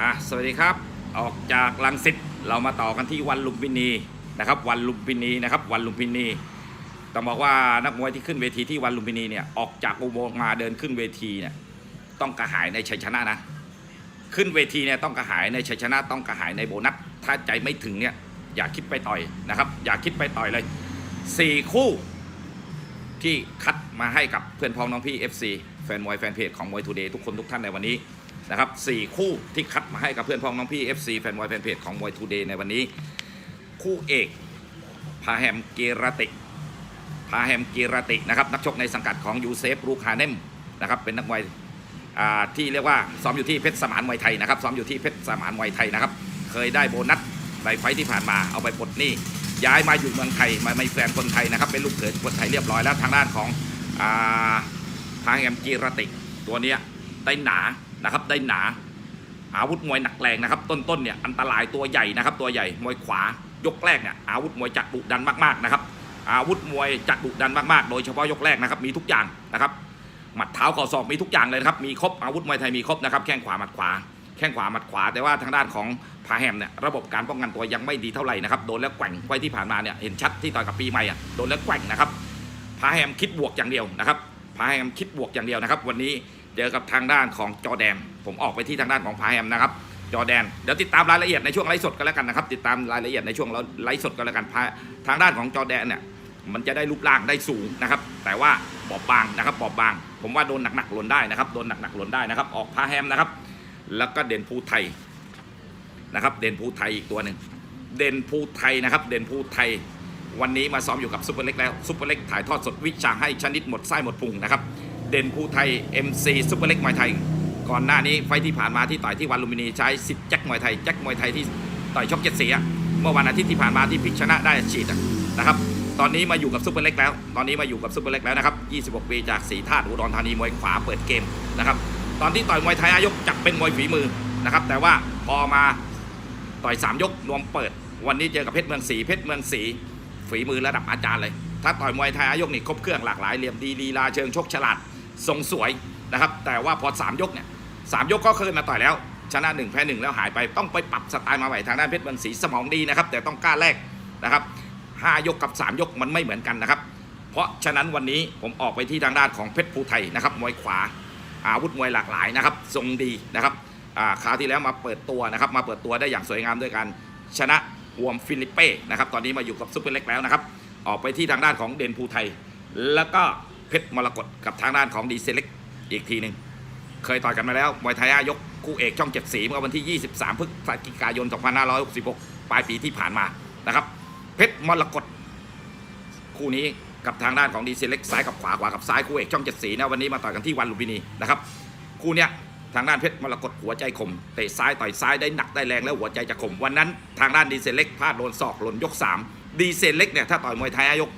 อะสวัสดีครับ ออกจากลังสิตเรามาต่อกันที่วันลุมพินีนะครับ วันลุมพินีนะครับ วันลุมพินีต้องบอกว่านักมวยที่ขึ้นเวทีที่วันลุมพินีเนี่ยออกจากอุโมงค์มาเดินขึ้นเวทีเนี่ยต้องกระหายในชัยชนะนะ ขึ้นเวทีเนี่ยต้องกระหายในชัยชนะ ต้องกระหายในโบนัสถ้าใจไม่ถึงเนี่ยอย่าคิดไปต่อยนะครับ อย่าคิดไปต่อยเลยสี่คู่ที่คัดมาให้กับเพื่อนพ้องน้องพี่ FC แฟนมวยแฟนเพจของมวยทูเดย์ทุกคนทุกท่านในวันนี้ นะครับสี่คู่ที่คัดมาให้กับเพื่อนพ้องน้องพี่ FC แฟนมวยแฟนเพจของมวยทูเดย์ในวันนี้ คู่เอกพาแฮมเกรติพาแฮมเกีรตินะครับนักชกในสังกัดของยูเซฟรูคาเนมนะครับเป็นนักมวยที่เรียกว่าซ้อมอยู่ที่เพชรสมานมวยไทยนะครับซ้อมอยู่ที่เพชรสมานมวยไทยนะครับเคยได้โบนัสในไฟที่ผ่านมาเอาไปปลดหนี้ย้ายมาอยู่เมืองไทยมาไม่แฟนคนไทยนะครับเป็นลูกเขยคนไทยเรียบร้อยแล้วทางด้านของอพาแฮมเกีรติตัวเนี้ยได้หนา นะครับได้หนา อาวุธมวยหนักแรงนะครับ ต้นๆเนี่ยอันตรายตัวใหญ่นะครับ ตัวใหญ่มวยขวายกแรกเนี่ยอาวุธมวยจัดดุดันมากๆนะครับ อาวุธมวยจัดดุดันมากๆ โดยเฉพาะยกแรกนะครับมีทุกอย่างนะครับหมัดเท้าข่าศอกมีทุกอย่างเลยครับมีครบอาวุธมวยไทยมีครบนะครับแข้งขวาหมัดขวาแข้งขวาหมัดขวา แต่ว่าทางด้านของพาแฮมเนี่ยระบบการป้องกันตัวยังไม่ดีเท่าไหร่นะครับโดนแล้วแกว่งไว้ที่ผ่านมาเนี่ยเห็นชัดที่ต่อยกับปีใหม่อะโดนแล้วแกว่งนะครับพาแฮมคิดบวกอย่างเดียวนะครับพาแฮมคิดบวกอย่างเดียวนะครับ วันนี้ เจอกับทางด้านของจอแดน ผมออกไปที่ทางด้านของพาแฮมนะครับจอแดนเดี๋ยวติดตามรายละเอียดในช่วงไลฟ์สดกันแล้วกันนะครับ ติดตามรายละเอียดในช่วงไลฟ์สดกันแล้วกันพาทางด้านของจอแดนเนี่ยมันจะได้รูปร่างได้สูงนะครับ แต่ว่าบอบบางนะครับบอบบาง ผมว่าโดนหนักๆหล่นได้นะครับโดนหนักๆหล่นได้นะครับ ออกพาแฮมนะครับ แล้วก็เด่นภูไทยนะครับ เด่นภูไทยอีกตัวหนึ่งเด่นภูไทยนะครับ เด่นภูไทย วันนี้มาซ้อมอยู่กับซุปเปอร์เล็กแล้วซุปเปอร์เล็กถ่ายทอดสดวิชาให้ชนิดหมดไส้หมดพุงนะครับ เด่นภูไทย MC ซุปเปอร์เล็กมวยไทย ก่อนหน้านี้ไฟที่ผ่านมาที่ต่อยที่วันลุมพินีใช้สิทธิ์แจ็คมวยไทยแจ็คมวยไทยที่ต่อยช่องเจ็ดสีอะเมื่อวันอาทิตย์ที่ผ่านมาที่พิกชนะได้ฉีดนะครับตอนนี้มาอยู่กับซุปเปอร์เล็กแล้ว ตอนนี้มาอยู่กับซุปเปอร์เล็กแล้วนะครับ 26 ปีจากสีธาตุอุดรธานีมวยขวาเปิดเกมนะครับ ตอนที่ต่อยมวยไทยอายกจับเป็นมวยฝีมือนะครับ แต่ว่าพอมาต่อย 3 ยกรวมเปิด วันนี้เจอกับเพชรเมืองศรีเพชรเมืองศรีฝีมือระดับอาจารย์เลย ถ้าต่อยมวยไทยอายกนี่ครบเครื่องหลากหลายเหลี่ยมดีลีลาเชิงชกฉลาด ทรงสวยนะครับ แต่ว่าพอ 3 ยกเนี่ยสามยกก็เคยมาต่อยแล้ว ชนะหนึ่งแพ้หนึ่งแล้วหายไปต้องไปปรับสไตล์มาใหม่ทางด้านเพชรเมืองศรีสมองดีนะครับ แต่ต้องกล้าแลกนะครับห้ายกกับ 3 ยกมันไม่เหมือนกันนะครับ เพราะฉะนั้นวันนี้ผมออกไปที่ทางด้านของเพชรภูไทยนะครับมวยขวาอาวุธมวยหลากหลายนะครับ ทรงดีนะครับอ่าคราวที่แล้วมาเปิดตัวนะครับ มาเปิดตัวได้อย่างสวยงามด้วยการชนะวอมฟิลิปเป้นะครับ ตอนนี้มาอยู่กับซุปเปอร์เล็กแล้วนะครับ ออกไปที่ทางด้านของเด่นภูไทย แล้วก็ เพชรมรกตกับทางด้านของดีเซเล็กอีกทีหนึ่งเคยต่อยกันมาแล้วมวยไทยอายกคู่เอกช่องเจ็ดสีเมื่อวันที่ 23พฤศจิกายน 2566 ปลายปีที่ผ่านมานะครับ เพชรมรกตคู่นี้กับทางด้านของดีเซเล็กซ้ายกับขวาขวากับซ้ายคู่เอกช่องเจ็ดสีนะวันนี้มาต่อยกันที่วันลุมพินีนะครับคู่เนี้ยทางด้านเพชรมรกตหัวใจคมเตะซ้ายต่อยซ้ายได้หนักได้แรงแล้วหัวใจจะคมวันนั้นทางด้านดีเซเล็กพลาดโดนศอกหล่นยก3ดีเซเล็กเนี่ยถ้าต่อยมวยไทยอายก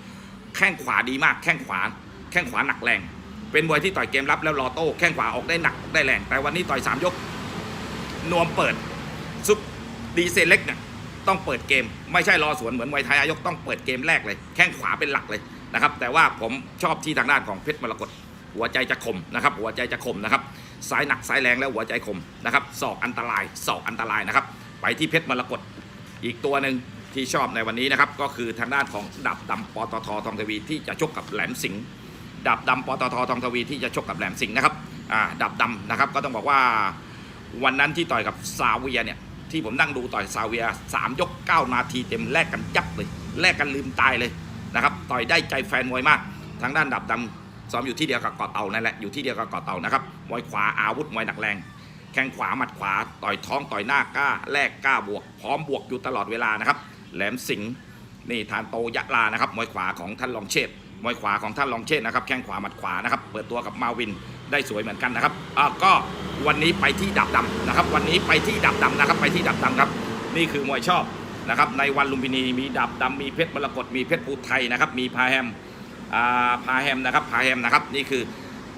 แข้งขวาดีมากแข้งขวา แข้งขวาหนักแรง เป็นมวยที่ต่อยเกมรับแล้วรอโต้แข้งขวาออกได้หนักได้แรง แต่วันนี้ต่อยสามยก นวมเปิดซุปดีเซเล็กเนี่ยต้องเปิดเกม ไม่ใช่รอสวนเหมือนมวยไทยอายกต้องเปิดเกมแรกเลย แข้งขวาเป็นหลักเลยนะครับ แต่ว่าผมชอบที่ทางด้านของเพชรมรกตหัวใจจะคมนะครับ หัวใจจะคมนะครับสายหนักสายแรงแล้วหัวใจคมนะครับศอกอันตรายศอกอันตรายนะครับ ไปที่เพชรมรกตอีกตัวหนึ่งที่ชอบในวันนี้นะครับ ก็คือทางด้านของดับดำปตททองทวีที่จะชกกับแหลมสิงห์ ดับดำปตททองทวีที่จะชกกับแหลมสิงห์นะครับอ่าดับดำนะครับก็ต้องบอกว่าวันนั้นที่ต่อยกับซาเวียเนี่ยที่ผมนั่งดูต่อยซาเวียสามยก 9 นาทีเต็มแลกกันยับเลยแลกกันลืมตายเลยนะครับต่อยได้ใจแฟนมวยมาก ทางด้านดับดำซ้อมอยู่ที่เดียวกับเกาะเต่านั่นแหละอยู่ที่เดียวกับเกาะเต่านะครับมวยขวาอาวุธมวยหนักแรง แข้งขวาหมัดขวา ต่อยท้องต่อยหน้ากล้าแลกกล้าบวก พร้อมบวกอยู่ตลอดเวลานะครับแหลมสิงห์นี่ทานโตยะลานะครับมวยขวาของท่านรองเชษ มวยขวาของท่านรองเชษนะครับแข้งขวาหมัดขวานะครับเปิดตัวกับมาวินได้สวยเหมือนกันนะครับอ่าก็วันนี้ไปที่ดับดำนะครับ วันนี้ไปที่ดับดำนะครับ ไปที่ดับดำครับ นี่คือมวยชอบนะครับในวันลุมพินีมีดับดำมีเพชรมรกตมีเพชรภูไทยนะครับมีพาแฮมอ่าพาแฮมนะครับพาแฮมนะครับนี่คือ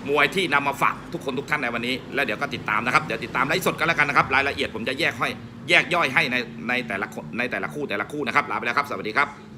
มวยที่นำมาฝากทุกคนทุกท่านในวันนี้ แล้วเดี๋ยวก็ติดตามนะครับ เดี๋ยวติดตามไลฟ์สดกันแล้วกันนะครับ รายละเอียดผมจะแยกให้แยกย่อยให้ในในแต่ละในแต่ละคู่แต่ละคู่นะครับลาไปแล้วครับ สวัสดีครับ